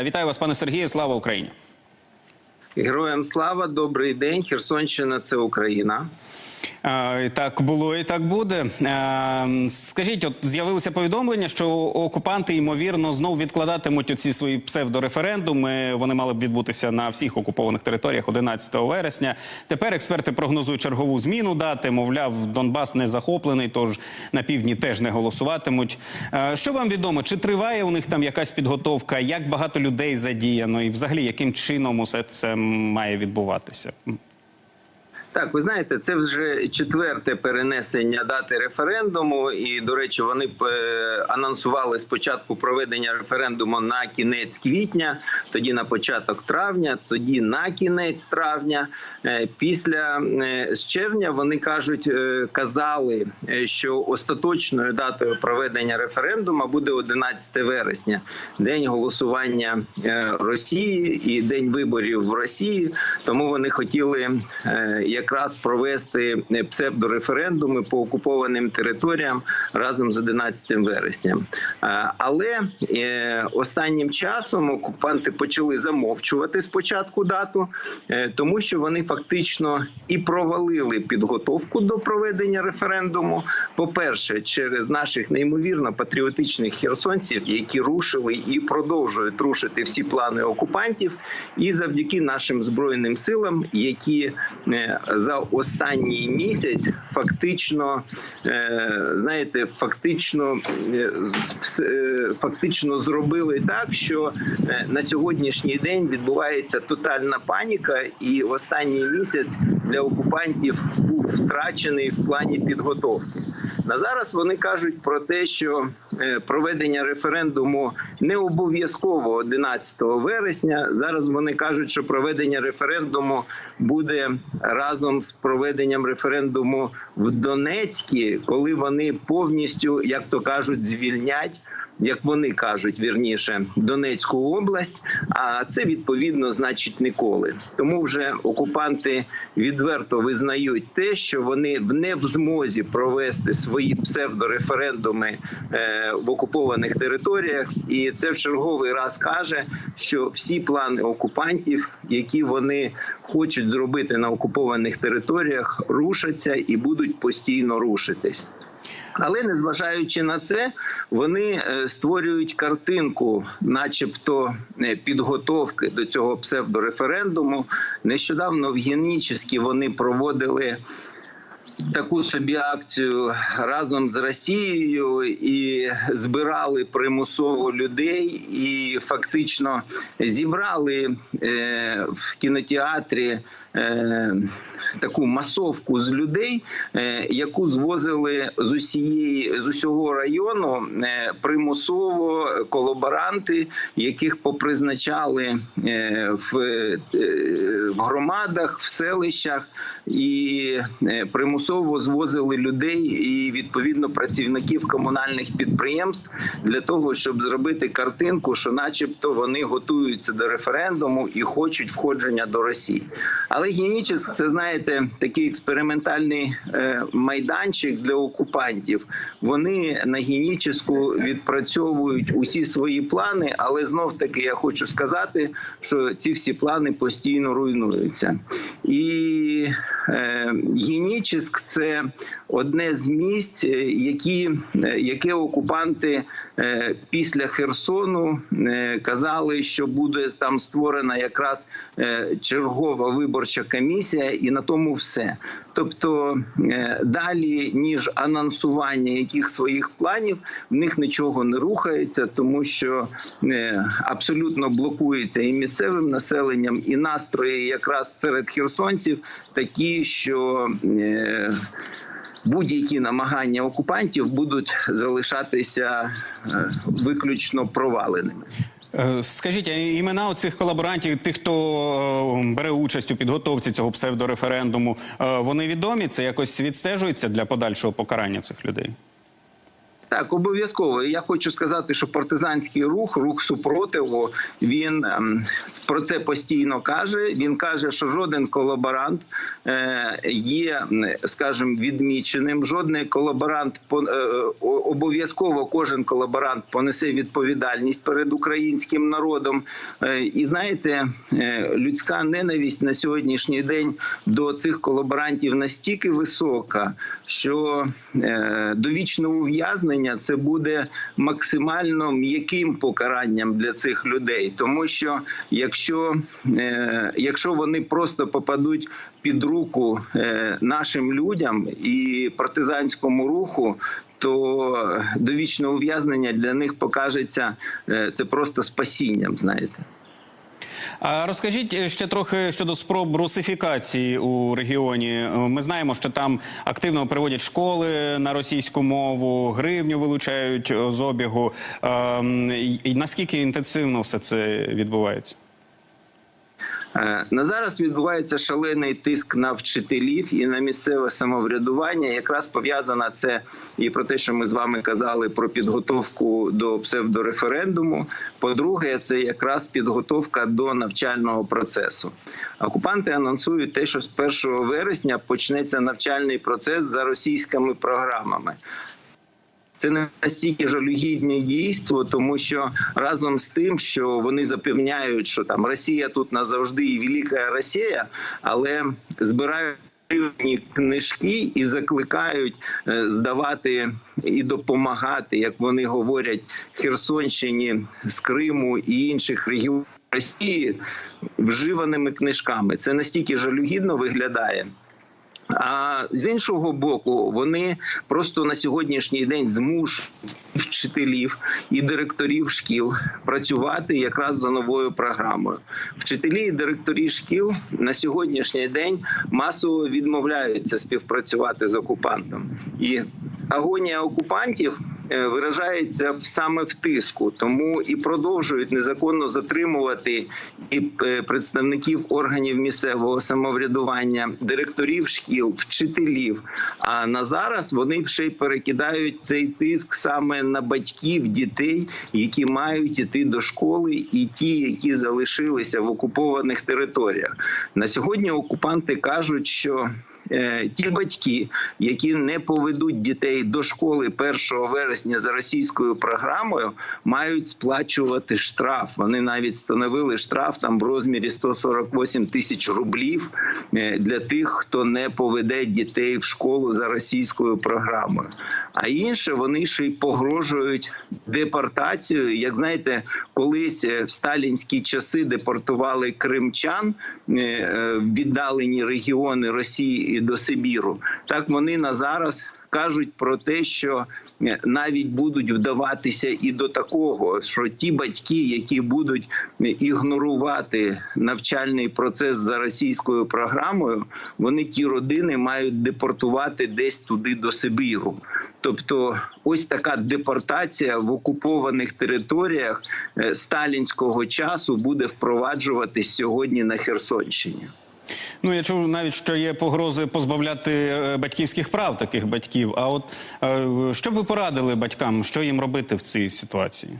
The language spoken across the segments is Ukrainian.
Е, Вітаю вас, пане Сергію. Слава Україні. Героям слава, добрий день. Херсонщина це Україна. Е, Так було і так буде. Скажіть, от з'явилося повідомлення, що окупанти ймовірно знов відкладатимуть оці свої псевдореферендуми. Вони мали б відбутися на всіх окупованих територіях 11 вересня. Тепер експерти прогнозують чергову зміну дати. Мовляв, Донбас не захоплений, тож на півдні теж не голосуватимуть. Що вам відомо? Чи триває у них там якась підготовка? Як багато людей задіяно, і взагалі яким чином усе це має відбуватися? Так, ви знаєте, це вже четверте перенесення дати референдуму, і до речі, вони е, анонсували спочатку проведення референдуму на кінець квітня, тоді на початок травня, тоді на кінець травня. Е, Після е, з червня вони кажуть, казали, що остаточною датою проведення референдуму буде 11 вересня, день голосування Росії і день виборів в Росії. Тому вони хотіли е, якраз провести е, псевдореферендуми по окупованим територіям разом з 11 вересня. Е, Але е, останнім часом окупанти почали замовчувати спочатку дату, тому що вони фактично і провалили підготовку до проведення референдуму. По-перше, через наших неймовірно патріотичних херсонців, які рушили і продовжують рушити всі плани окупантів, і завдяки нашим збройним силам, які за останній місяць фактично е, знаєте, фактично е, е, фактично зробили так, що на сьогоднішній день відбувається тотальна паніка, і останній місяць для окупантів був втрачений в плані підготовки. На зараз вони кажуть про те, що е, проведення референдуму не обов'язково 11 вересня. Зараз вони кажуть, що проведення референдуму буде разом з проведенням референдуму в Донецькі, коли вони повністю, як то кажуть, звільнять. Як вони кажуть, вірніше Донецьку область, а це відповідно значить ніколи. Тому вже окупанти відверто визнають те, що вони не в змозі провести свої псевдореферендуми е, в окупованих територіях, і це в черговий раз каже, що всі плани окупантів, які вони хочуть зробити на окупованих територіях, рушаться і будуть постійно рушитись. Але незважаючи на це, вони е, створюють картинку, начебто е, підготовки до цього псевдореферендуму. Нещодавно в Генічеській вони проводили. Таку собі акцію разом з Росією і збирали примусово людей, і фактично зібрали е, в кінотеатрі таку масовку з людей, е, яку звозили з усієї з усього району е, примусово колаборанти, яких попризначали е, в, в громадах, в селищах і примусово звозили людей і відповідно працівників комунальних підприємств для того, щоб зробити картинку, що, начебто, вони готуються до референдуму і хочуть входження до Росії. Але Генічеськ – це знаєте такий експериментальний е, майданчик для окупантів. Вони на геніческу відпрацьовують усі свої плани, але знов таки я хочу сказати, що ці всі плани постійно руйнуються. І е, це одне з місць, е, які, е, яке окупанти е, після Херсону казали, що буде там створена якраз чергова виборча комісія, і на тому все. Тобто далі ніж анонсування яких своїх планів в них нічого не рухається, тому що абсолютно блокується і місцевим населенням, і настрої якраз серед херсонців такі, що будь-які намагання окупантів будуть залишатися е, виключно проваленими. Е, Скажіть, а імена оцих колаборантів, тих, хто е, бере участь у підготовці цього псевдореферендуму, е, вони відомі? Це якось відстежується для подальшого покарання цих людей? Так, обов'язково. Я хочу сказати, що партизанський рух, рух супротиву, він ем, про це постійно каже. Він каже, що жоден колаборант е, є, скажімо, відміченим. Жодний колаборант е, обов'язково кожен колаборант понесе відповідальність перед українським народом. Е, і знаєте, людська ненависть на сьогоднішній день до цих колаборантів настільки висока, що е, довічне ув'язнення це буде максимально м'яким покаранням для цих людей, тому що якщо, е, якщо вони просто попадуть під руку е, нашим людям і партизанському руху. То довічне ув'язнення для них покажеться е, це просто спасінням. Знаєте, А розкажіть е, ще трохи щодо спроб русифікації у регіоні. Е, Ми знаємо, що там активно переводять школи на російську мову, гривню вилучають е, з обігу. Ем, І наскільки інтенсивно все це відбувається? Е, На зараз відбувається шалений тиск на вчителів і на місцеве самоврядування. Якраз пов'язана це і про те, що ми з вами казали про підготовку до псевдореферендуму. По-друге, це якраз підготовка до навчального процесу. Окупанти анонсують те, що з 1 вересня почнеться навчальний процес за російськими програмами. Це не настільки жалюгідне дійство, тому що разом з тим, що вони запевняють, що там Росія тут назавжди і велика Росія, але збирають гривні книжки і закликають е, здавати і допомагати, як вони говорять, Херсонщині з Криму і інших регіонів Росії вживаними книжками. Це настільки жалюгідно виглядає. А з іншого боку, вони просто на сьогоднішній день змушують вчителів і директорів шкіл працювати якраз за новою програмою. Вчителі і директорі шкіл на сьогоднішній день масово відмовляються співпрацювати з окупантом, і агонія окупантів. Е, Виражається саме в тиску, тому і продовжують незаконно затримувати і е, представників органів місцевого самоврядування, директорів шкіл, вчителів. А на зараз вони ще й перекидають цей тиск саме на батьків дітей, які мають іти до школи, і ті, які залишилися в окупованих територіях. На сьогодні окупанти кажуть, що ті батьки, які не поведуть дітей до школи 1 вересня за російською програмою, мають сплачувати штраф. Вони навіть встановили штраф там в розмірі 148 тисяч рублів е, для тих, хто не поведе дітей в школу за російською програмою. А інше вони ще й погрожують депортацією. Як знаєте, колись е, в сталінські часи депортували кримчан е, е, віддалені регіони Росії і до Сибіру. Так вони на зараз. Кажуть про те, що е, навіть будуть вдаватися і до такого, що ті батьки, які будуть е, ігнорувати навчальний процес за російською програмою, вони ті родини мають депортувати десь туди до Сибіру. Тобто, ось така депортація в окупованих територіях е, сталінського часу буде впроваджуватись сьогодні на Херсонщині. Ну я чув навіть, що є погрози позбавляти е, батьківських прав таких батьків. А от е, що б ви порадили батькам, що їм робити в цій ситуації?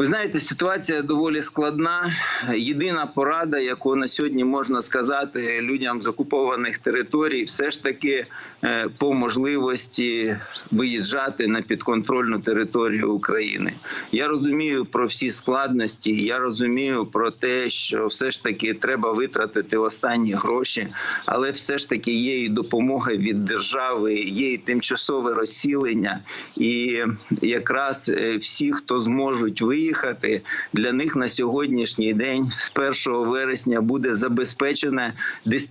Ви знаєте, ситуація доволі складна. Єдина порада, яку на сьогодні можна сказати людям з окупованих територій, все ж таки е, по можливості виїжджати на підконтрольну територію України. Я розумію про всі складності. Я розумію про те, що все ж таки треба витратити останні гроші, але все ж таки є і допомога від держави, є і тимчасове розсілення, і якраз е, всі, хто зможуть виїхати, для них на сьогоднішній день з 1 вересня буде забезпечене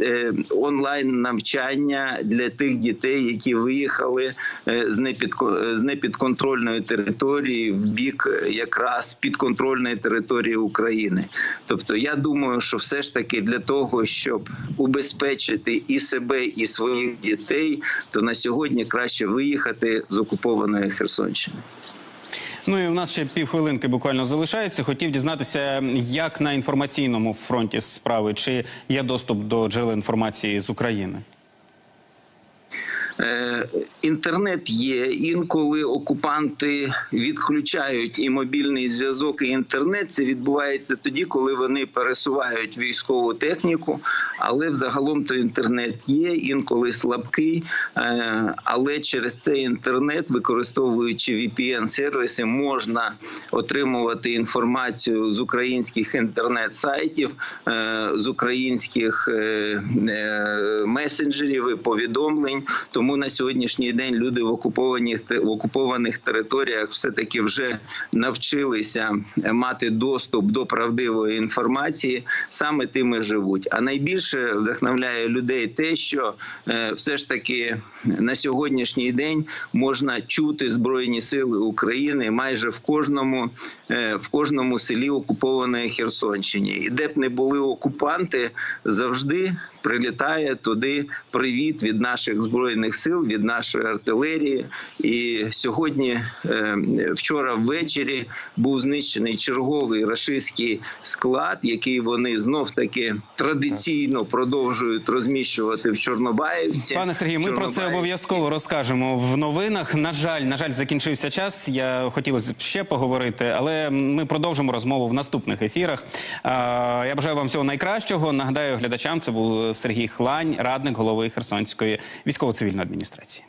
е, онлайн навчання для тих дітей, які виїхали е, з непідко- непідконтрольної території в бік е, якраз підконтрольної території України. Тобто, я думаю, що все ж таки для того, щоб убезпечити і себе, і своїх дітей, то на сьогодні краще виїхати з окупованої Херсонщини. Ну і в нас ще півхвилинки буквально залишається. Хотів дізнатися, як на інформаційному фронті справи, чи є доступ до джерел інформації з України. Е, Інтернет є. Інколи окупанти відключають і мобільний зв'язок, і інтернет. Це відбувається тоді, коли вони пересувають військову техніку. Але взагалом то інтернет є, інколи слабкий. Е, Але через цей інтернет, використовуючи VPN-сервіси, можна отримувати інформацію з українських інтернет-сайтів, е, з українських месенджерів і повідомлень. Тому на сьогоднішній день люди в окупованих в окупованих територіях все таки вже навчилися мати доступ до правдивої інформації, саме тим і живуть. А найбільше вдохновляє людей те, що е, все ж таки на сьогоднішній день можна чути збройні сили України майже в кожному е, в кожному селі окупованої Херсонщині. І де б не були окупанти, завжди прилітає туди привіт від наших збройних сил, від нашої артилерії. І сьогодні, е, вчора ввечері, був знищений черговий рашистський склад, який вони знов таки традиційно продовжують розміщувати в Чорнобаївці. Пане Сергію, ми про це обов'язково розкажемо в новинах. На жаль, на жаль, закінчився час. Я хотілося б ще поговорити, але ми продовжимо розмову в наступних ефірах. Я бажаю вам всього найкращого. Нагадаю глядачам, це був Сергій Хлань, радник голови Херсонської військово-цивільної адміністрації.